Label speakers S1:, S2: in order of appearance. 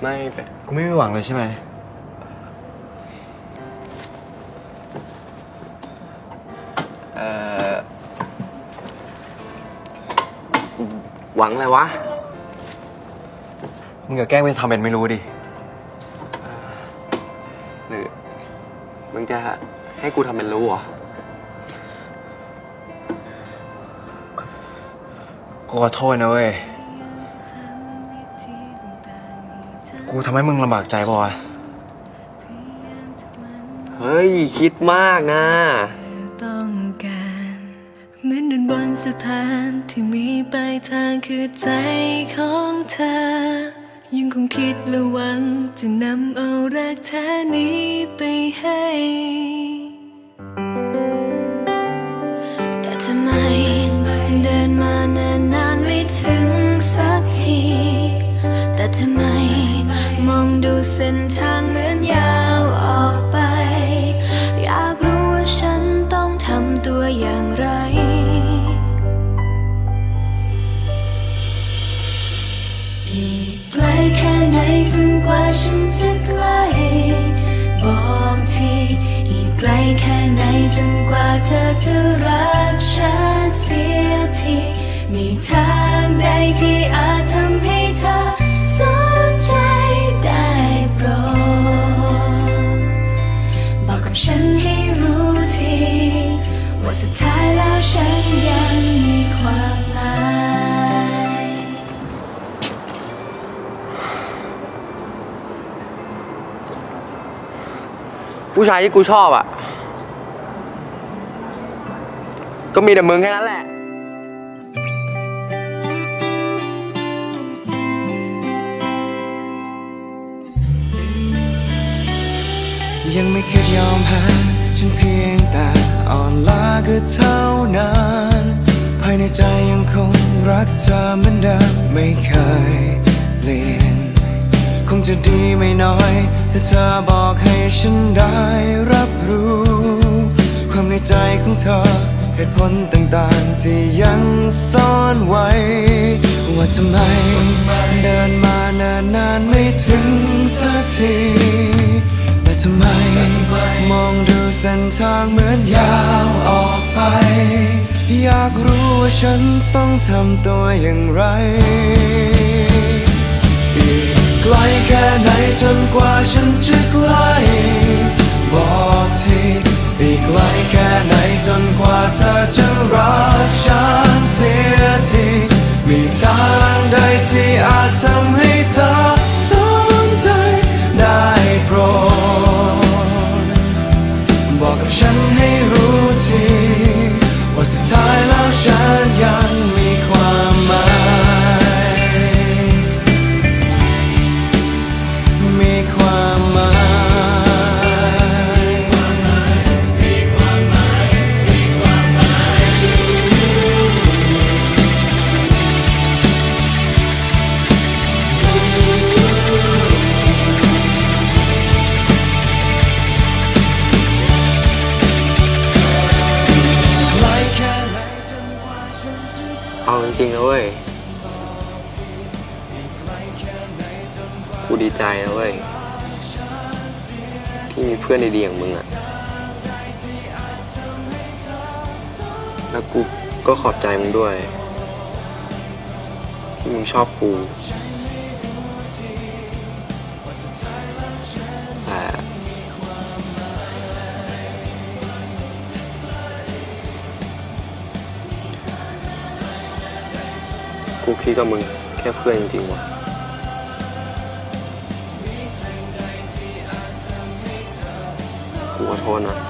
S1: ไม่เป็น
S2: กูไม่มีหวังเลยใช่ไหม
S1: เอ่อ หวังอะไรวะ
S2: มึงอย่าแกล้งไปทำเป็นไม่รู้ดิ
S1: หรือมึงจะให้กูทำเป็นรู้เหรอ
S2: กูขอโทษนะเว้ย กูทำให้มึงลำบากใจป่าวะ
S1: เฮ้ย คิดมากนะ
S3: ต้องการเหมือนเดินบนสะพานที่มีปลายทางคือใจของเธอ ยังคงคิดและหวังจะนำเอารักแท้นี้ไปให้ แต่ทำไมเดินมานานนานไม่ถึงสักที แต่ทำไมมองดูเส้นทางเหมือนยาวออกไป อยากรู้ว่าฉันต้องทำตัวอย่างไร อีกไกลแค่ไหนจนกว่าฉันจะใกล้บอกที อีกไกลแค่ไหนจนกว่าเธอจะรักฉัน สุดท้ายแล้วฉันยังมีความหมาย
S1: ผู้ชายที่กูชอบอะ ก็มีแต่มึงแค่นั้นแหละ
S4: ยังไม่เคยยอมแพ้ฉันเพียง เท่านั้นภายในใจยังคงรักเธอเหมือนเดิมไม่เคยเปลี่ยน คงจะดีไม่น้อยถ้าเธอบอกให้ฉันได้รับรู้ ความในใจของเธอเหตุผลต่างๆที่ยังซ่อนไว้ ว่าทำไมเดินมานิ่นนานไม่ถึงสักที แต่ทำไมมองดูเส้นทางเหมือนยาวออก ฉันต้องทำตัวอย่างไร อีกไกลแค่ไหนจนกว่าฉันจะใกล้บอกทีอีกไกลแค่ไหนจนกว่าเธอจะรักฉันเสียที มีทางใดที่อาจทำให้ เอาจ
S1: ริงๆนะเว้ย กูดีใจนะเว้ย ที่มีเพื่อนดีๆอย่างมึงอะแล้วกูก็ขอบใจมึงด้วย ที่มึงชอบกู แต่กูคิดกับมึงแค่เพื่อนจริงๆวะกูขอโทษนะ